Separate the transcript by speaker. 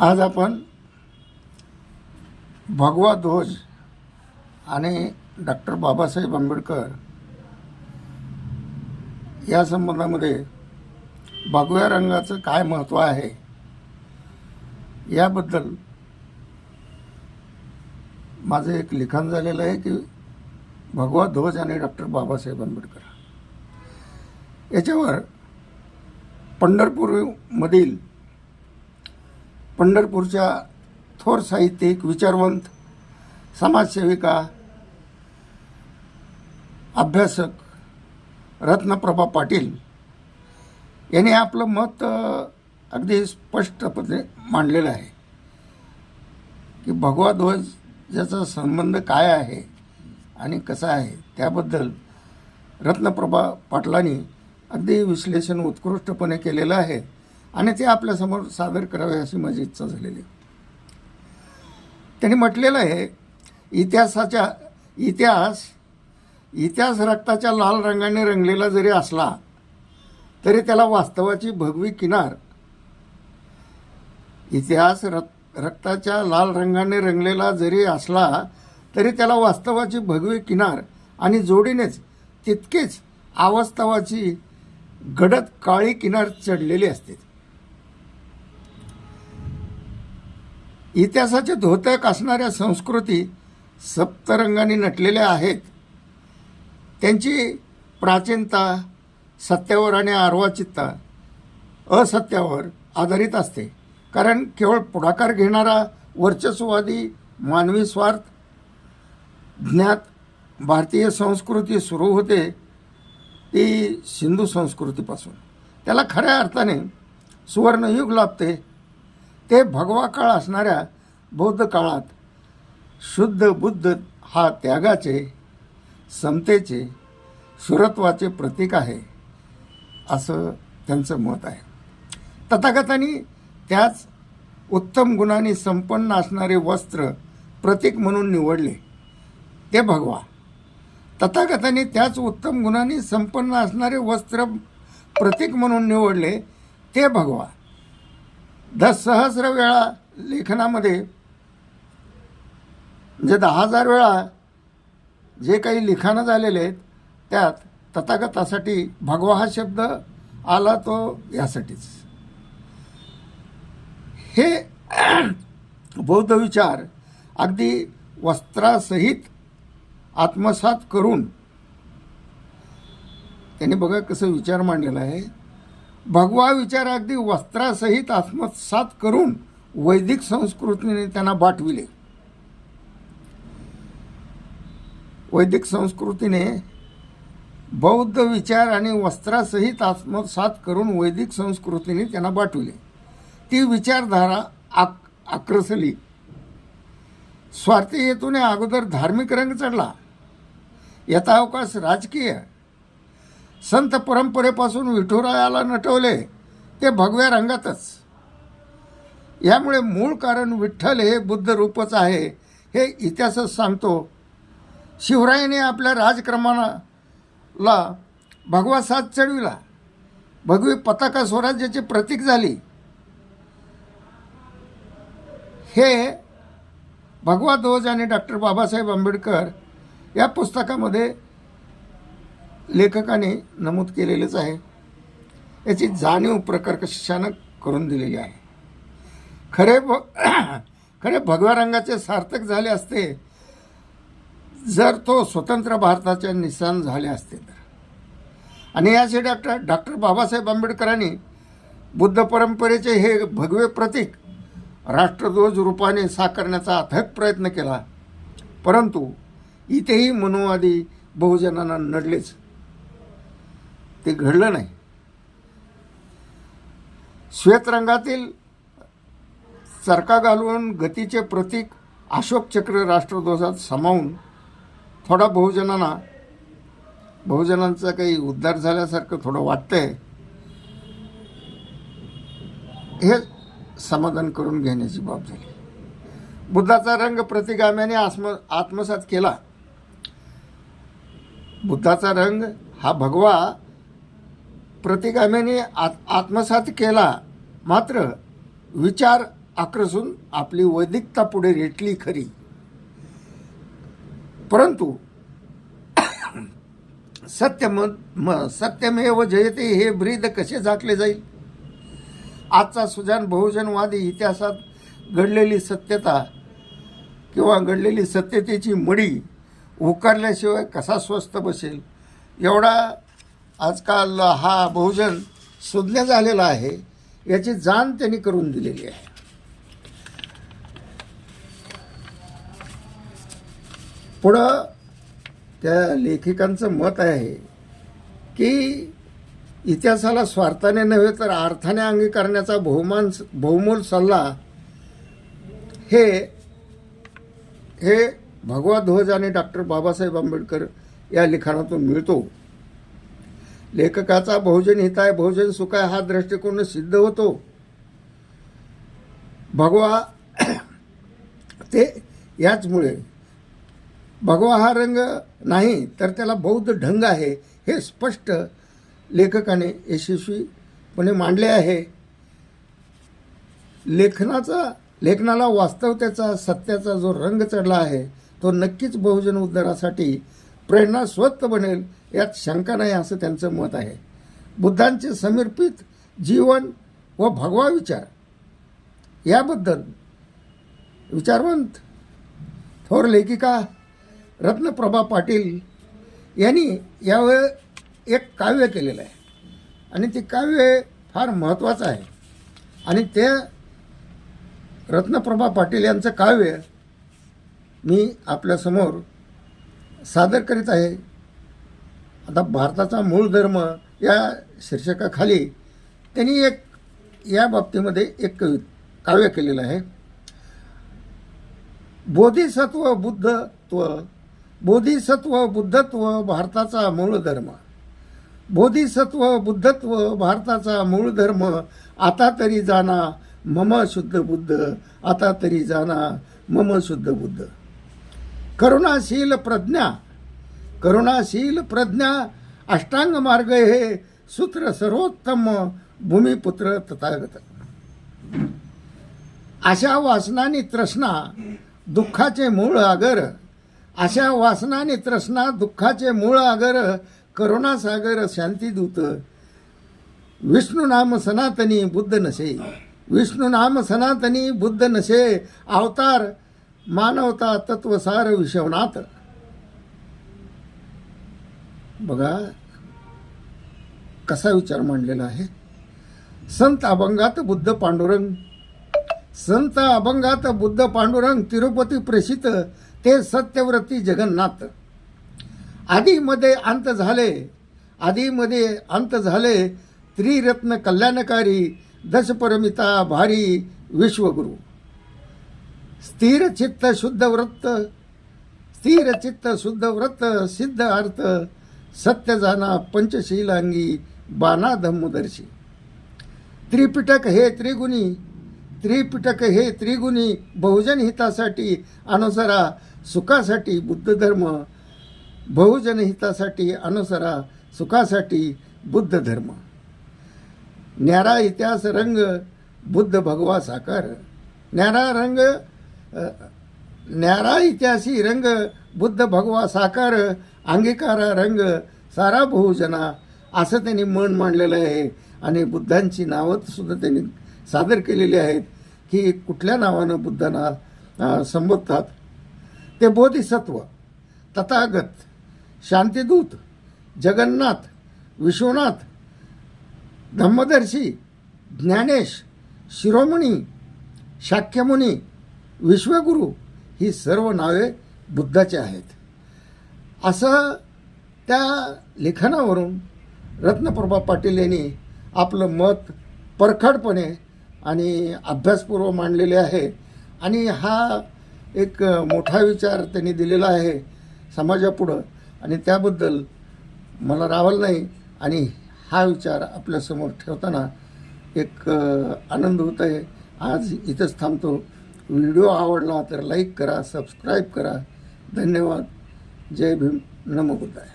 Speaker 1: आज आपण भगवा ध्वज आणि डॉक्टर बाबासाहेब आंबेडकर या संबंधामध्ये भगव्या रंगाचं काय महत्त्व आहे याबद्दल माझं एक लिखाण झालेलं आहे की भगवा ध्वज आणि डॉक्टर बाबासाहेब आंबेडकर. याच्यावर पंढरपूरमधील पंढरपूरच्या थोर साहित्यिक विचारवंत समाजसेविका अभ्यासक रत्नप्रभा पाटील यांनी आपलं मत अगदी स्पष्टपणे मांडलेलं आहे की भगवा ध्वज ज्याचा संबंध काय आहे आणि कसा आहे त्याबद्दल रत्नप्रभा पाटलांनी अगदी विश्लेषण उत्कृष्टपणे केलेलं आहे. आणि ते आपल्यासमोर सादर करावे अशी माझी इच्छा झालेली आहे. त्यांनी म्हटलेलं आहे इतिहासाच्या इतिहास इतिहास रक्ताच्या लाल रंगाने रंगलेला जरी असला तरी त्याला वास्तवाची भगवी किनार इतिहास रक रक्ताच्या लाल रंगाने रंगलेला जरी असला तरी त्याला वास्तवाची भगवी किनार आणि जोडीनेच तितकेच आवास्तवाची गडद काळी किनार चढलेली असते इतिहासाचे धोतक असणाऱ्या संस्कृती सप्तरंगाने नटलेल्या आहेत. त्यांची प्राचीनता सत्यावर आणि आर्वाचितता असत्यावर आधारित असते. कारण केवळ पुढाकार घेणारा वर्चस्ववादी मानवी स्वार्थ ज्ञात भारतीय संस्कृती सुरू होते ती सिंधू संस्कृतीपासून. त्याला खऱ्या अर्थाने सुवर्णयुग लाभते. ते भगवा काळ असणाऱ्या बौद्ध काळात शुद्ध बुद्ध हा त्यागाचे समतेचे सुरत्वाचे प्रतीक आहे असं त्यांचं मत आहे. तथागतांनी त्याच उत्तम गुणांनी संपन्न असणारे वस्त्र प्रतीक म्हणून निवडले. ते भगवा. तथागतांनी त्याच उत्तम गुणांनी संपन्न असणारे वस्त्र प्रतीक म्हणून निवडले ते भगवा. सहस्र वेळा लेखनामध्ये म्हणजे दहा हजार वेळा जे काही लिखाणं झालेले आहेत त्यात तथागतासाठी भगवा हा शब्द आला तो यासाठीच. हे बौद्ध विचार अगदी वस्त्रासहित आत्मसात करून त्यांनी बघा कसं विचार मांडलेला आहे. भगवा विचार अगदी वस्त्रासहित आत्मसात करून वैदिक संस्कृतीने त्यांना बाटविले. वैदिक संस्कृतीने बौद्ध विचार आणि वस्त्रासहित आत्मसात करून वैदिक संस्कृतीने त्यांना बाटविले. ती विचारधारा आक आक्रसली. स्वार्थी हेतूने अगोदर धार्मिक रंग चढला. यथावकाश राजकीय संत परंपरेपासून विठुरायाला नटवले ते भगव्या रंगातच. यामुळे मूळ कारण विठ्ठल हे बुद्ध रूपच आहे हे इतिहासच सांगतो. शिवरायाने आपल्या राजक्रमाला भगवा साथ चढविला. भगवी पताका स्वराज्याची प्रतीक झाली. हे भगवा ध्वज आणि डॉक्टर बाबासाहेब आंबेडकर या पुस्तकामध्ये लेखकाने नमूद केलेलंच आहे. याची जाणीव प्रकर्षानं करून दिलेली आहे? खरे भ खरे भगव्या रंगाचे सार्थक झाले असते जर तो स्वतंत्र भारताच्या निशान झाले असते तर. आणि याचे डॉक्टर डॉक्टर बाबासाहेब आंबेडकरांनी बुद्ध परंपरेचे हे भगवे प्रतीक राष्ट्रध्वज रूपाने साकारण्याचा अथक प्रयत्न केला. परंतु इथेही मनोवादी बहुजनांना नडलेच. ते घडलं नाही. श्वेतरंगातील चरका घालून गतीचे प्रतीक अशोक चक्र राष्ट्रध्वजात सामावून थोडा बहुजनांना बहुजनांचा काही उद्धार झाल्यासारखं थोडं वाटतंय हे समाधान करून घेण्याची बाब झाली. बुद्धाचा रंग प्रतिगाम्याने आत्म आत्मसात केला. बुद्धाचा रंग हा भगवा प्रतिगाम्याने आत आत्मसात केला. मात्र विचार आक्रसून आपली वैदिकता पुढे रेटली खरी. परंतु सत्यम म सत्यमेव जयते हे ब्रीद कसे झाकले जाईल? आजचा सुजान बहुजनवादी इतिहासात घडलेली सत्यता किंवा घडलेली सत्यतेची मडी उकारल्याशिवाय कसा स्वस्त बसेल? एवढा आजकाल हा बहुजन सुज्ञ झालेला आहे याची जाण त्यांनी करून दिलेली आहे. पुढं त्या लेखिकांचं मत आहे की इतिहासाला स्वार्थाने नव्हे तर अर्थाने अंगीकारण्याचा बहुमान बहुमोल सल्ला हे हे भगवा ध्वज आणि डॉक्टर बाबासाहेब आंबेडकर या लिखाणातून मिळतो. लेखकाचा बहुजन हिताय बहुजन सुखाय हा दृष्टिकोन सिद्ध होतो. भगवा ते याचमुळे भगवा हा रंग नाही तर त्याला बौद्ध ढंग आहे हे स्पष्ट लेखकाने यशस्वीपणे मांडले आहे. लेखनाचा लेखनाला वास्तवतेचा सत्याचा जो रंग चढला आहे तो नक्कीच बहुजन उद्धारासाठी प्रेरणा स्वस्त बनेल यात शंका नाही असं त्यांचं मत आहे. बुद्धांचे समर्पित जीवन व भगवा विचार याबद्दल विचारवंत थोर लेखिका रत्नप्रभा पाटील यांनी यावेळ एक काव्य केलेलं आहे. आणि ते काव्य फार महत्त्वाचं आहे. आणि ते रत्नप्रभा पाटील यांचं काव्य मी आपल्यासमोर सादर करीत आहे. आता भारताचा मूळ धर्म या शीर्षकाखाली त्यांनी एक या बाबतीमध्ये एक कवि काव्य केलेलं आहे. बोधिसत्व बुद्धत्व बोधिसत्व बुद्धत्व भारताचा मूळ धर्म. बोधिसत्व बुद्धत्व भारताचा मूळ धर्म आता तरी जाना मम शुद्ध बुद्ध आता तरी जाना मम शुद्ध बुद्ध. करुणाशील प्रज्ञा करुणाशील प्रज्ञा अष्टांग मार्ग हे सूत्र सर्वोत्तम भूमिपुत्र तथागत. अशा वासनानी तृष्णा दुःखाचे मूळ आगर. अशा वासनाने तृष्णा दुःखाचे मूळ आगर. करुणासागर शांतीदूत. विष्णू नाम सनातनी बुद्ध नसे. विष्णू नाम सनातनी बुद्ध नसे. अवतार मानवता तत्वसार विषवनाथ. बघा कसा विचार मांडलेला आहे? संत अभंगात बुद्ध पांडुरंग. संत अभंगात बुद्ध पांडुरंग तिरुपती प्रेषित ते सत्यव्रती जगन्नाथ. आधीमध्ये अंत झाले आधीमध्ये अंत झाले त्रिरत्न कल्याणकारी दशपरमिता भारी विश्वगुरु. स्थिर चित्त शुद्ध व्रत स्थिर चित्त शुद्ध व्रत सिद्ध अर्थ सत्य जाना पंचशीलांगी बाना धम्मदर्शी. त्रिपिटक हे त्रिगुणी त्रिपिटक हे त्रिगुणी बहुजन हितासाठी अनुसरा सुखासाठी बुद्ध धर्म बहुजन हितासाठी अनुसरा सुखासाठी बुद्ध धर्म न्यारा इतिहास रंग बुद्ध भगवा साकार न्यारा रंग न्यारा इतिहासी रंग बुद्ध भगवा साकार अंगीकारा रंग सारा बहुजना असं त्यांनी मन मांडलेलं आहे. आणि बुद्धांची नावं सुद्धा त्यांनी सादर केलेली आहेत की कुठल्या नावानं बुद्धांना संबोधतात? ते बोधिसत्व तथागत शांतिदूत जगन्नाथ विश्वनाथ धम्मदर्शी ज्ञानेश शिरोमणी शाक्यमुनी विश्वगुरू ही सर्व नावे बुद्धाची आहेत. असं त्या लिखाणावरून रत्नप्रभा पाटील यांनी आपलं मत परखडपणे आणि अभ्यासपूर्व मांडलेले आहे. आणि हा एक मोठा विचार त्यांनी दिलेला आहे समाजापुढं. आणि त्याबद्दल मला रावल नाही. आणि हा विचार आपल्यासमोर ठेवताना एक आनंद होत आहे. आज इथंच थांबतो. व्हिडिओ आवडला तर लाईक करा सबस्क्राईब करा. धन्यवाद. जय भीम नमो बुद्धाय